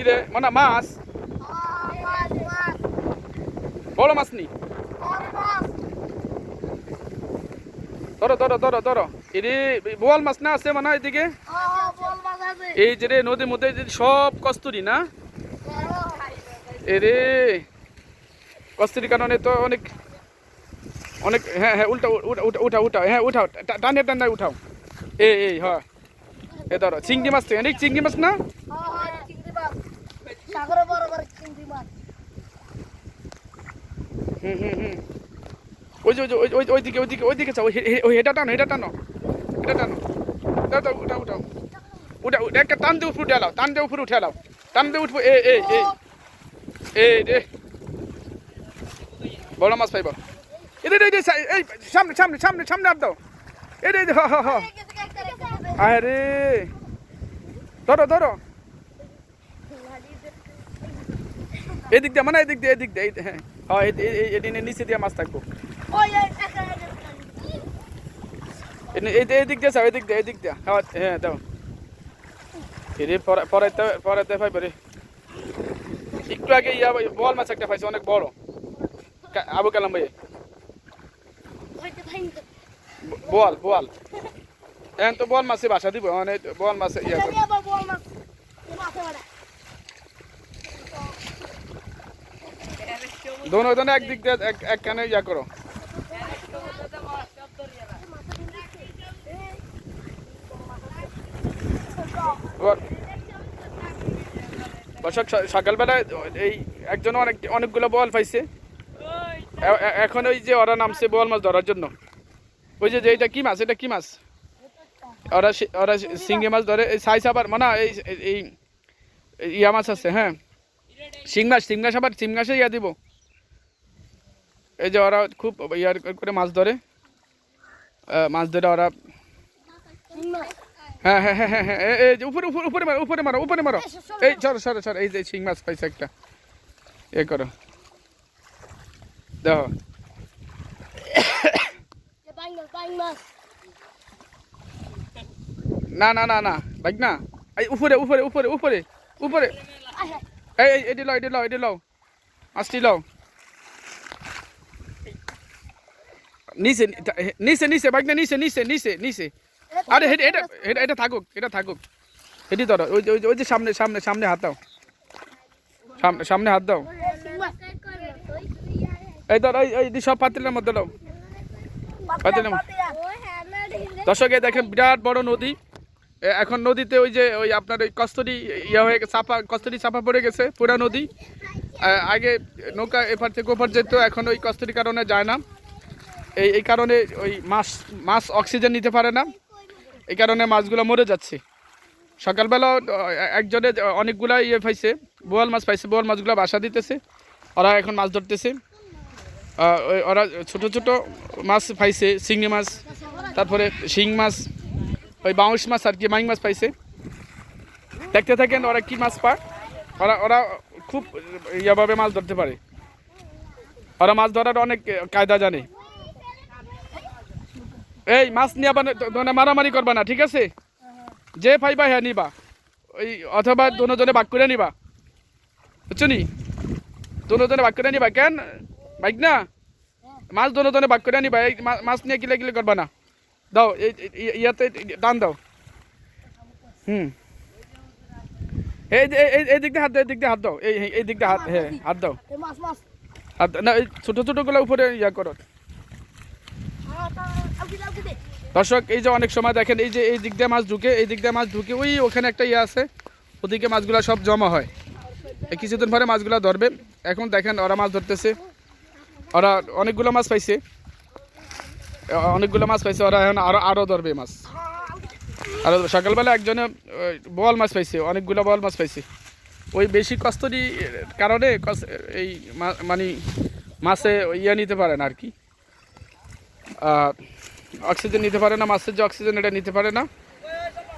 ইরে মানে মাছ। বড় মাছ নি? ধরো ধরো ধরো ধরো। এরে বোয়াল মাছ না আছে মানে এদিকে? এই যে রে, নদীর মধ্যে সব কস্তুরি না? এরে, কস্তুরি কারণে তো অনেক অনেক হ্যাঁ হ্যাঁ উল্টা উঠা উঠা হ্যাঁ উঠাও টানে টানে উঠাও। এই এই হ্যাঁ এ ধরো, চিংড়ি মাছ তো, অনেক চিংড়ি মাছ না সাগরে বড় বড় চিংড়ি মাছ হুম হুম হুম। ওই যে ওই যে, ওই ওই ওইদিকে ওইদিকে চাও ওই হে- হে- ওই এটা টানো এটা টানো এটা টানো। দাও দাও, উঠাও উঠাও। উঠা একটা টান দিয়ে উপরে উঠে এলাও, টান দিয়ে উপরে উঠে এলাও। টান দিয়ে উঠবো এই এই এই এই রে বড় মাছ পাইব। এই রে এই সামনে সামনে সামনে সামনে আর দাও। রে এই হ হ হ। আরে ধরো ধরো। এদিক দিয়ে মানে এদিক দিয়ে এদিক দিয়ে হ্যাঁ। হ্যাঁ এই- নিচে দিয়ে মাছ থাকব। এনে- এই এই দিক দিয়ে যাও এদিক দিয়ে এদিক দিয়ে। হ্যাঁ হ্যাঁ দাও। এরে, পরা- পরাইতে পরাইতে পাইব রে। একটু আগে ইয়া বল মাছ একটা পাইছে, অনেক বড়। আবু কালাম ভাই বোয়াল বোয়াল এখন তো বল মাছে বাসা দিব মানে বল মাছে ইয়া দোনো দোনো দিয়ে এক কানে ইয়া করো। দর্শক সকালবেলায় এই একজন অনেক অনেকগুলো বল পাইছে। এখন ওই যে ওরা নামছে বল মাছ ধরার জন্য। ওই যে এটা কি মাছ? এটা কি মাছ? ওরা ওরা শিঙ্গি মাছ ধরে। এই সাইজ আবার মানে এই এই- ইয়া মাছ আছে হ্যাঁ। শিং মাছ শিং মাছ আবার শিং মাসে ইয়া দিব। এই যে ওরা খুব ইয়ার করে মাছ ধরে। মাছ ধরে ওরা হ্যাঁ হ্যাঁ হ্যাঁ হ্যাঁ হ্যাঁ এই- যে উপরে উপরে উপরে মারো উপরে মারো উপরে মারো। এই সরো সরো সরো। এই যে শিং মাছ পাইছে একটা। এ করো। দেখো। না না না না বাইক না। এই উপরে উপরে উপরে উপরে উপরে। এই এই এটি লও এটি লও এটি লও। মাছটি লও। নিচে নিচে নিচে বাইক না নিচে নিচে নিচে নিচে। আরে হেড- এটা এটা থাকুক এটা থাকুক। এটি ধরো, ওই যে- ওই যে- ওই যে সামনে সামনে সামনে হাত দাও। সামনে সামনে হাত দাও। এই ধর, এই সব পাতিলের মধ্যে দাও। দর্শক, এই দেখেন, বিরাট বড় নদী। এখন নদীতে ওই যে, ওই আপনার ওই কস্তরি ইয়া হয়ে গেছে, চাপা, কস্তরি চাপা পড়ে গেছে, পুরা নদী। আগে নৌকা এপার থেকে ওপার যেত, এখন ওই কস্তরি কারণে যায় না। এই এই কারণে ওই মাছ মাছ অক্সিজেন নিতে পারে না। এই কারণে মাছগুলো মরে যাচ্ছে। সকালবেলা একজনে অনেকগুলা ইয়ে পাইছে, বোয়াল মাছ পাইছে, বোয়াল মাছগুলো বাসা দিতেছে। ওরা এখন মাছ ধরতেছে। ওরা ছোট ছোট মাছ পাইছে, চিংড়ি মাছ, তারপরে শিং মাছ, ওই বাউশ মাছ আর কি, মাইং মাছ পাইছে। দেখতে থাকেন ওরা কি মাছ পায়। ওরা ওরা খুব ইয়াভাবে মাছ ধরতে পারে। ওরা মাছ ধরার অনেক কায়দা জানে। এই মাছ নিয়ে মানে মারামারি করবা না ঠিক আছে? যে পাইবা হ্যাঁ নিবা। ওই অথবা দুজনে ভাগ করে নিবা। বুঝছ নি? দুজনে ভাগ করে নিবা কেন? বাইক না? মাছ দুজনে ভাগ করে নিবা এই মাছ নিয়ে কিলে কিলে করবা না। দাও এই ইয়াতে টান দাও। হুম। এই এই দিক দিয়ে হাত দাও এই দিক দিয়ে হাত দাও। এই এই দিক দিয়ে হাত হ্যাঁ হাত দাও। হাত না এই ছোটো ছোটোগুলো উপরে ইয়া করো। দর্শক, এই যে অনেক সময় দেখেন, এই যে এই দিক দিয়ে মাছ ঢুকে, এই দিক দিয়ে মাছ ঢুকে, ওই ওখানে একটা ইয়ে আছে, ওদিকে মাছগুলো সব জমা হয়। কিছুদিন পরে মাছগুলো ধরবে। এখন দেখেন, ওরা মাছ ধরতেছে। ওরা অনেকগুলো মাছ পাইছে। অনেকগুলো মাছ পাইছে, ওরা এখন আরও আরও ধরবে মাছ। আর সকালবেলা একজনে বোয়াল মাছ পাইছে, অনেকগুলো বোয়াল মাছ পাইছে। ওই বেশি কষ্টরই কারণে এই মানে মাছে ইয়ে নিতে পারেন আর কি। অক্সিজেন নিতে পারে না, মাছের যে অক্সিজেন এটা নিতে পারে না।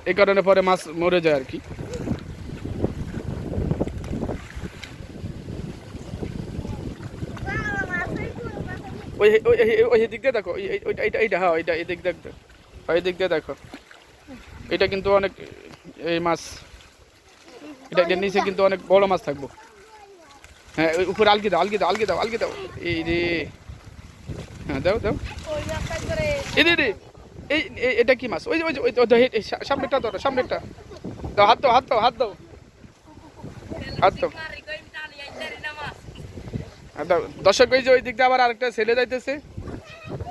এই কারণে পরে মাছ মরে যায় আর কি। ওই ওই ওই- দিক দিয়ে দেখো, এই- এই- এইটা এইটা হ্যাঁ এইটা এই দিক দেখ। এই দিক দিয়ে দেখো। এটা কিন্তু অনেক, এই মাছ এটা এটার নিচে কিন্তু অনেক বড় মাছ থাকব। হ্যাঁ উপরে আলগি দাও আলগি দাও আলগি দাও আলগি দাও। এই রে। হ্যাঁ দাও দাও। এই রে এই এটা কি মাছ? ওই যে, ওই ওই সামনেটা ধরো সামনেটা দাও, হাত দাও হাত দাও হাত দাও। হাত হাত দাও। দর্শক, ওই যে, ওই দিক দিয়ে আবার আরেকটা ছেলে যাইতেছে।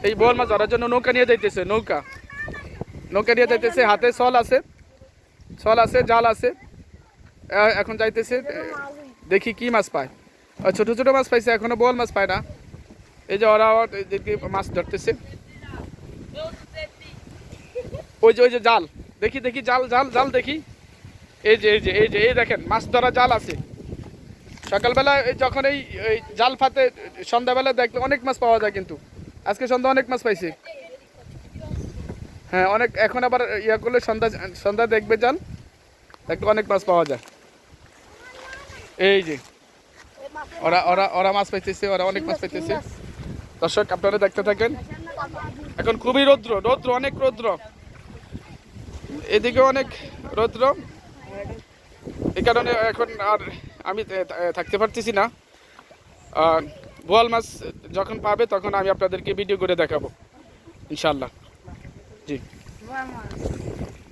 এই বোয়াল মাছ ধরার জন্য নৌকা নিয়ে যাইতেছে, নৌকা। নৌকা নিয়ে যাইতেছে, হাতে সল আছে। সল আছে, জাল আছে। এখন যাইতেছে দেখি কি মাছ পায়। ছোট ছোট মাছ পাইছে, এখনও বোয়াল মাছ পায় না। এই যে ওরা এদিকে মাছ ধরতেছে। ওই যে ওই যে জাল। দেখি দেখি, জাল জাল জাল দেখি। এই যে এই যে এই যে, এই দেখেন, মাছ ধরা জাল আছে। সকালবেলা যখন এই জাল ফাতে সন্ধ্যাবেলা দেখলে অনেক মাছ পাওয়া যায় কিন্তু। আজকে সন্ধ্যা অনেক মাছ পাইছি। হ্যাঁ অনেক, এখন আবার ইয়া করলে সন্ধ্যা সন্ধ্যা দেখবে জাল, দেখলে অনেক মাছ পাওয়া যায়। এই যে, ওরা ওরা ওরা মাছ পাইতেছে, ওরা অনেক মাছ পাইতেছে। দর্শক, আপনারা দেখতে থাকেন। এখন খুবই রৌদ্র রৌদ্র, অনেক রৌদ্র। এদিকে অনেক রৌদ্র। এই কারণে এখন আর আমি থাকতে পারতেছি না। বোয়াল মাছ যখন পাবে তখন আমি আপনাদেরকে ভিডিও করে দেখাবো ইনশাল্লাহ জি।